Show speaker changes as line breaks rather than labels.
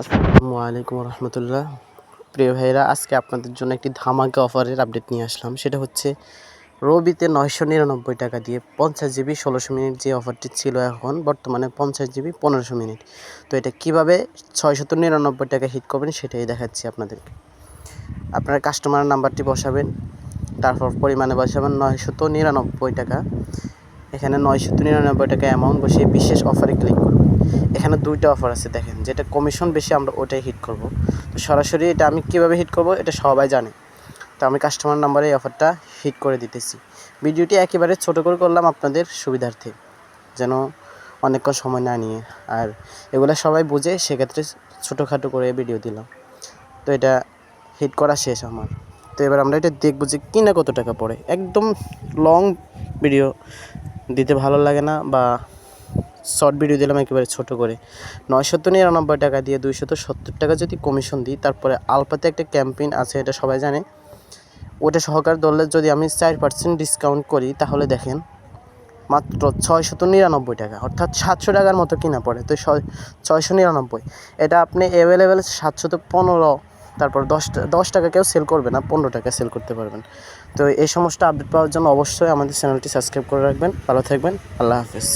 আসসালামু আলাইকুম রহমতুল্লাহ। প্রিয় ভাইরা আজকে আপনাদের জন্য একটি ধামাকা অফারের আপডেট নিয়ে আসলাম। সেটা হচ্ছে রবিতে নয়শো নিরানব্বই টাকা দিয়ে পঞ্চাশ জিবি ষোলোশো মিনিট যে অফারটি ছিল এখন, বর্তমানে পঞ্চাশ জিবি পনেরোশো মিনিট। তো এটা কীভাবে ছয়শত নিরানব্বই টাকা হিট করবেন সেটাই দেখাচ্ছি আপনাদেরকে। আপনার কাস্টমার নাম্বারটি বসাবেন, তারপর পরিমাণে বসাবেন নয়শত নিরানব্বই টাকা। এখানে নয়শত নিরানব্বই টাকা অ্যামাউন্ট বসিয়ে বিশেষ অফারে ক্লিক করবেন এখানে দুইটা অফার আছে, দেখেন। যেটা কমিশন বেশি, আমরা ওটাই হিট করব। তো সরাসরি এটা আমি কীভাবে হিট করব, এটা সবাই জানে। তো আমি কাস্টমার নাম্বারে এই অফারটা হিট করে দিতেছি। ভিডিওটি একেবারে ছোট করে করলাম আপনাদের সুবিধার্থে, যেন অনেকক্ষণ সময় না নিয়ে। আর এগুলো সবাই বুঝে সেক্ষেত্রে ছোটোখাটো করে ভিডিও দিলাম। তো এটা হিট করা শেষ আমার। তো এবার আমরা এটা দেখব যে কিনা কত টাকা পড়ে। একদম লং ভিডিও দিতে ভালো লাগে না বা শর্ট ভিডিও দিলাম একেবারে ছোট করে। নয়শত নিরানব্বই টাকা দিয়ে দুইশত সত্তর টাকা যদি কমিশন দিই, তারপরে আলপাতে একটা ক্যাম্পেইন আছে, এটা সবাই জানে। ওটা সহকার দলে যদি আমি চার পার্সেন্ট ডিসকাউন্ট করি, তাহলে দেখেন, মাত্র ছয়শত নিরানব্বই টাকা, অর্থাৎ সাতশো টাকার মতো কিনা পড়ে। তো ছয়শো নিরানব্বই, এটা আপনি অ্যাভেলেবেল সাতশত পনেরো, তারপর দশ দশ টাকা কেউ সেল করবে না পনেরো টাকা সেল করতে পারবেন। তো এই সমস্ত আপডেট পাওয়ার জন্য অবশ্যই আমাদের চ্যানেলটি সাবস্ক্রাইব করে রাখবেন। ভালো থাকবেন, আল্লাহ হাফিজ।